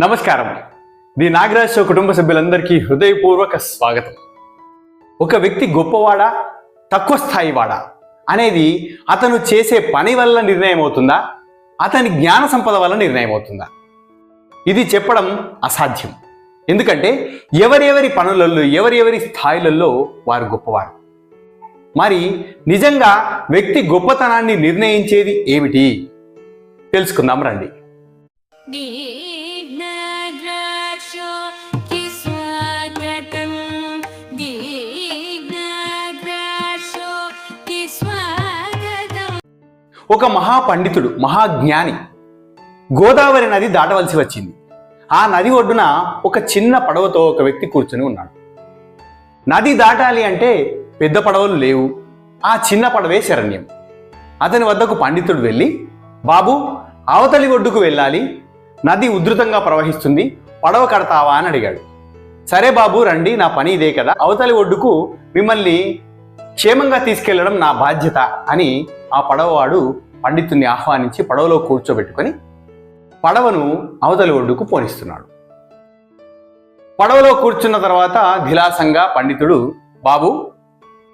నమస్కారం. The Nagaraj show కుటుంబ సభ్యులందరికీ హృదయపూర్వక స్వాగతం. ఒక వ్యక్తి గొప్పవాడా? తక్కువ స్థాయి వాడా? అనేది అతను చేసే పని వల్ల నిర్ణయం అవుతుందా అతని జ్ఞాన సంపద వల్ల నిర్ణయం అవుతుందా ఇది చెప్పడం అసాధ్యం. ఎందుకంటే ఎవరెవరి పనులలో ఎవరెవరి స్థాయిలలో వారు గొప్పవారు. మరి నిజంగా వ్యక్తి గొప్పతనాన్ని నిర్ణయించేది ఏమిటి? తెలుసుకుందాం రండి. ఒక మహాపండితుడు మహాజ్ఞాని. గోదావరి నది దాటవలసి వచ్చింది. ఆ నది ఒడ్డున ఒక చిన్న పడవతో ఒక వ్యక్తి కూర్చుని ఉన్నాడు. నది దాటాలి అంటే పెద్ద పడవలు లేవు. ఆ చిన్న పడవే శరణ్యం. అతని వద్దకు పండితుడు వెళ్ళి బాబు అవతలి ఒడ్డుకు వెళ్ళాలి. నది ఉధృతంగా ప్రవహిస్తుంది. పడవ కడతావా? అని అడిగాడు. సరే బాబు రండి. నా పని ఇదే కదా. అవతలి ఒడ్డుకు మిమ్మల్ని క్షేమంగా తీసుకెళ్ళడం నా బాధ్యత అని ఆ పడవవాడు పండితుణ్ణి ఆహ్వానించి పడవలో కూర్చోబెట్టుకొని పడవను అవతలి ఒడ్డుకు పోనిస్తున్నాడు. పడవలో కూర్చున్న తర్వాత ధిలాసంగా పండితుడు బాబు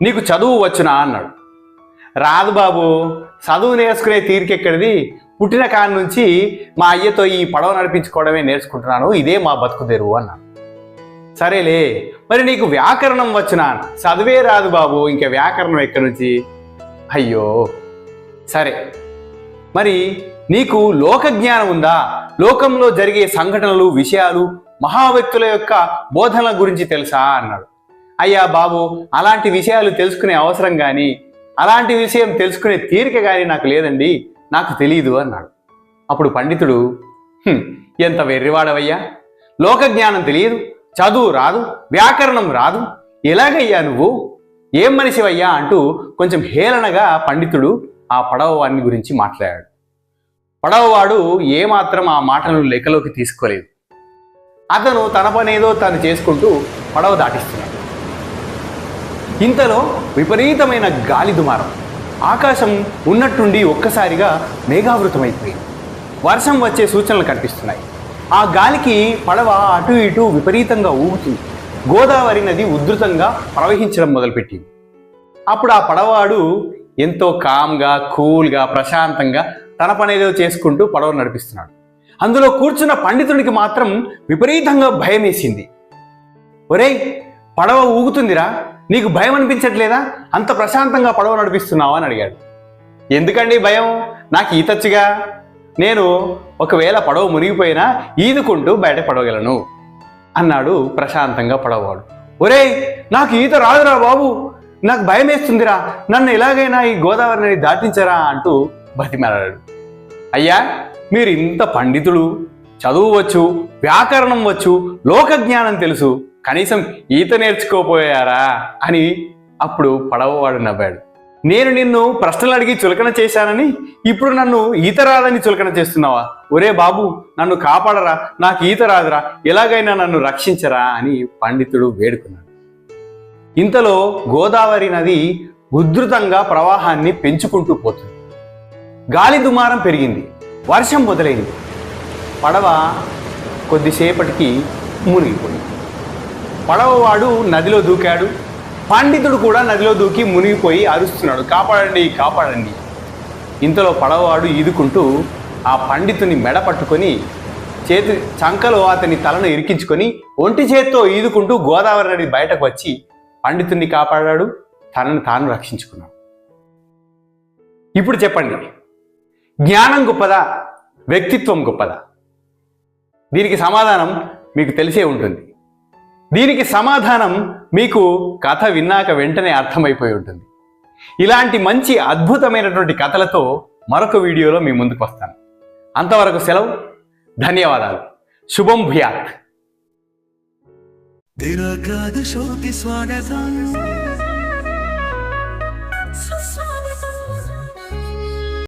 నీకు చదువు వచ్చునా? అన్నాడు. రాదు బాబు చదువు నేర్చుకునే తీరికెక్కడిది? పుట్టిన కాడ నుంచి మా అయ్యతో ఈ పడవ నడిపించుకోవడమే నేర్చుకుంటున్నాను ఇదే మా బతుకు తెరువు అన్నాడు. సరేలే మరి నీకు వ్యాకరణం వచ్చినా చదివే రాదు బాబు ఇంకా వ్యాకరణం ఎక్కడి నుంచి? అయ్యో సరే. మరి నీకు లోక జ్ఞానం ఉందా? లోకంలో జరిగే సంఘటనలు విషయాలు మహావ్యక్తుల యొక్క బోధనల గురించి తెలుసా? అన్నాడు. అయ్యా బాబు అలాంటి విషయాలు తెలుసుకునే అవసరం కానీ అలాంటి విషయం తెలుసుకునే తీరిక కానీ నాకు లేదండి నాకు తెలియదు అన్నాడు. అప్పుడు పండితుడు ఎంత వెర్రివాడవయ్యా? లోక జ్ఞానం తెలియదు చదువు రాదు వ్యాకరణం రాదు. ఎలాగయ్యా నువ్వు? ఏం మనిషివయ్యా అంటూ కొంచెం హేళనగా పండితుడు ఆ పడవవాడిని గురించి మాట్లాడాడు. పడవవాడు ఏమాత్రం ఆ మాటలను లెక్కలోకి తీసుకోలేదు. అతను తన పనేదో తను చేసుకుంటూ పడవ దాటిస్తున్నాడు. ఇంతలో విపరీతమైన గాలి దుమారం. ఆకాశం ఉన్నట్టుండి ఒక్కసారిగా మేఘావృతమైపోయింది. వర్షం వచ్చే సూచనలు కనిపిస్తున్నాయి. ఆ గాలికి పడవ అటు ఇటు విపరీతంగా ఊగుతుంది. గోదావరి నది ఉధృతంగా ప్రవహించడం మొదలుపెట్టింది. అప్పుడు ఆ పడవాడు ఎంతో కామ్గా కూల్గా ప్రశాంతంగా తన పనేదో చేసుకుంటూ పడవ నడిపిస్తున్నాడు. అందులో కూర్చున్న పండితుడికి మాత్రం విపరీతంగా భయం వేసింది. ఒరేయ్ పడవ ఊగుతుందిరా. నీకు భయం అనిపించట్లేదా? అంత ప్రశాంతంగా పడవ నడిపిస్తున్నావా? అని అడిగాడు. ఎందుకండి భయం? నాకు ఈతచ్చుగా నేను ఒకవేళ పడవ మునిగిపోయినా ఈదుకుంటూ బయట పడవగలను అన్నాడు ప్రశాంతంగా పడవవాడు. ఒరేయ్ నాకు ఈత రాదురా బాబు. నాకు భయం వేస్తుందిరా నన్ను ఎలాగైనా ఈ గోదావరిని దాటించరా అంటూ బతిమాలాడు. అయ్యా మీరు ఇంత పండితులు. చదువువచ్చు వ్యాకరణం వచ్చు లోకజ్ఞానం తెలుసు. కనీసం ఈత నేర్చుకోపోయారా అని అప్పుడు పడవవాడు నవ్వాడు. నేను నిన్ను ప్రశ్నలు అడిగి చులకన చేశానని ఇప్పుడు నన్ను ఈత రాదని చులకన చేస్తున్నావా? ఒరే బాబు నన్ను కాపాడరా నాకు ఈత రాదురా ఎలాగైనా నన్ను రక్షించరా అని పండితుడు వేడుకున్నాడు. ఇంతలో గోదావరి నది ఉధృతంగా ప్రవాహాన్ని పెంచుకుంటూ పోతుంది. గాలి దుమారం పెరిగింది వర్షం మొదలైంది. పడవ కొద్దిసేపటికి మునిగిపోయింది. పడవవాడు నదిలో దూకాడు పండితుడు కూడా నదిలో దూకి మునిగిపోయి అరుస్తున్నాడు. కాపాడండి కాపాడండి. ఇంతలో పడవవాడు ఈదుకుంటూ ఆ పండితుని మెడ పట్టుకొని చేతి చంకలో అతని తలను ఇరికించుకొని ఒంటి చేత్తో ఈదుకుంటూ గోదావరి నది బయటకు వచ్చి పండితుణ్ణి కాపాడాడు తనను తాను రక్షించుకున్నాడు. ఇప్పుడు చెప్పండి జ్ఞానం గొప్పదా వ్యక్తిత్వం గొప్పదా? దీనికి సమాధానం మీకు తెలిసే ఉంటుంది. దీనికి సమాధానం మీకు కథ విన్నాక వెంటనే అర్థమైపోయి ఉంటుంది. ఇలాంటి మంచి అద్భుతమైనటువంటి కథలతో మరొక వీడియోలో మీ ముందుకు వస్తాను. అంతవరకు సెలవు. ధన్యవాదాలు. శుభం భూయాత్. స్వాగతం.